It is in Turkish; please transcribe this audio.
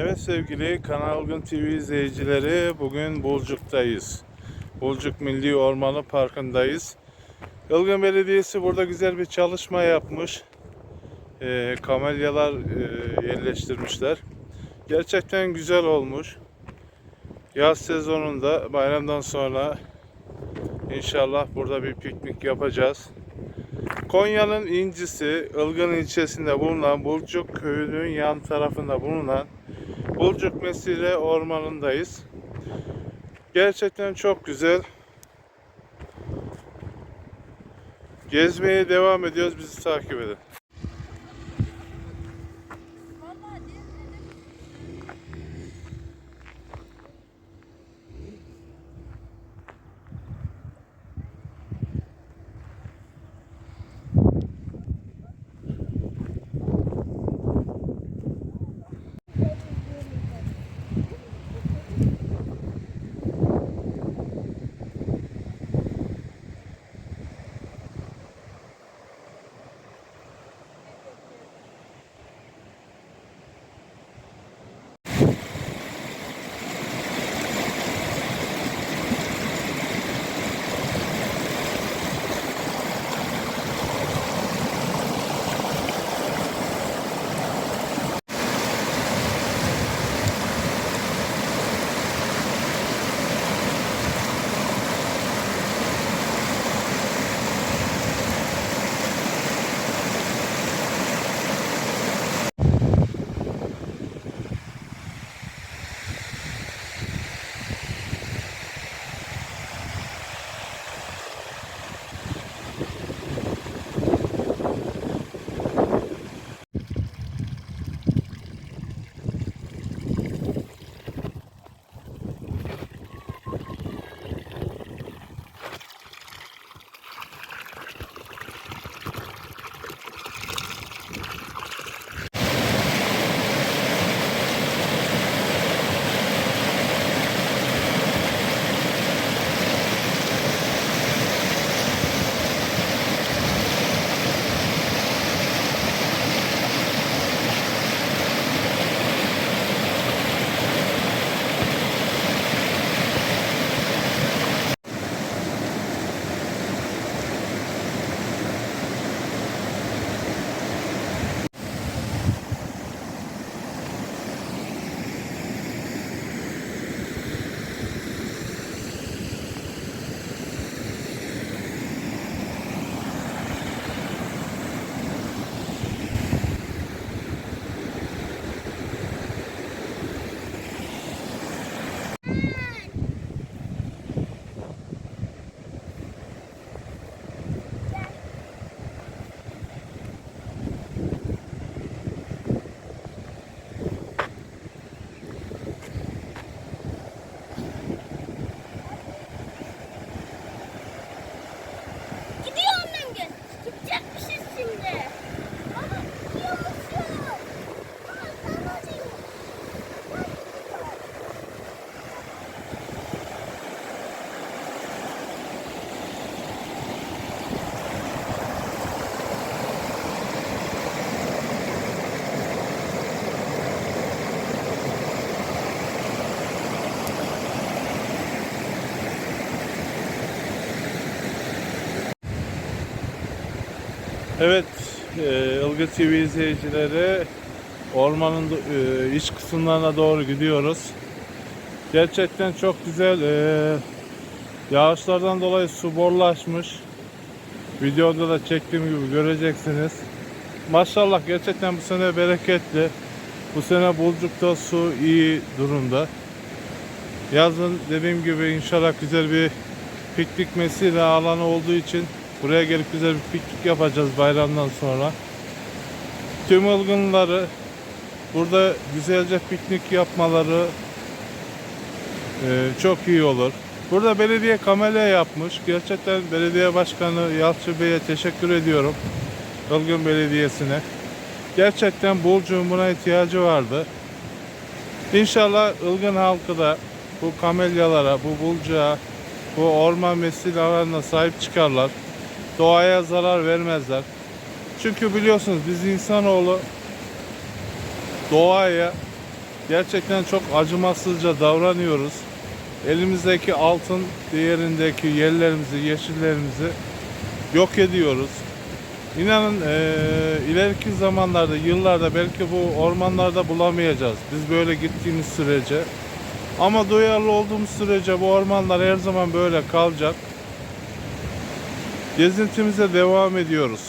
Evet sevgili Kanal Ilgın TV izleyicileri bugün Bulcuk'tayız. Bulcuk Milli Ormanı Parkı'ndayız. Ilgın Belediyesi burada güzel bir çalışma yapmış. Ee, kamelyalar e, yerleştirmişler. Gerçekten güzel olmuş. Yaz sezonunda bayramdan sonra inşallah burada bir piknik yapacağız. Konya'nın incisi Ilgın ilçesinde bulunan Bulcuk köyünün yan tarafında bulunan Bulcuk Mesire Ormanı'ndayız. Gerçekten çok güzel. Gezmeye devam ediyoruz. Bizi takip edin. Evet, e, Ilgın TV izleyicileri ormanın e, iç kısımlarına doğru gidiyoruz. Gerçekten çok güzel. e, yağışlardan dolayı su borlaşmış. Videoda da çektiğim gibi göreceksiniz. Maşallah gerçekten bu sene bereketli. Bu sene Bulcuk'ta su iyi durumda. Yazın dediğim gibi inşallah güzel bir piknik mesire alanı olduğu için buraya gelip güzel bir piknik yapacağız bayramdan sonra. Tüm ılgınları burada güzelce piknik yapmaları e, çok iyi olur. Burada belediye kamelya yapmış. Gerçekten belediye başkanı Yalçın Bey'e teşekkür ediyorum. Ilgın Belediyesi'ne. Gerçekten Bulcuğun buna ihtiyacı vardı. İnşallah Ilgın halkı da bu kamelyalara, bu bulcuğa, bu orman mesire alanına sahip çıkarlar. Doğaya zarar vermezler. Çünkü biliyorsunuz biz insanoğlu doğaya gerçekten çok acımasızca davranıyoruz. Elimizdeki altın değerindeki yerlerimizi, yeşillerimizi yok ediyoruz. İnanın eee, ileriki zamanlarda, yıllarda belki bu ormanlarda bulamayacağız. Biz böyle gittiğimiz sürece. Ama duyarlı olduğumuz sürece bu ormanlar her zaman böyle kalacak. Gezintimize devam ediyoruz.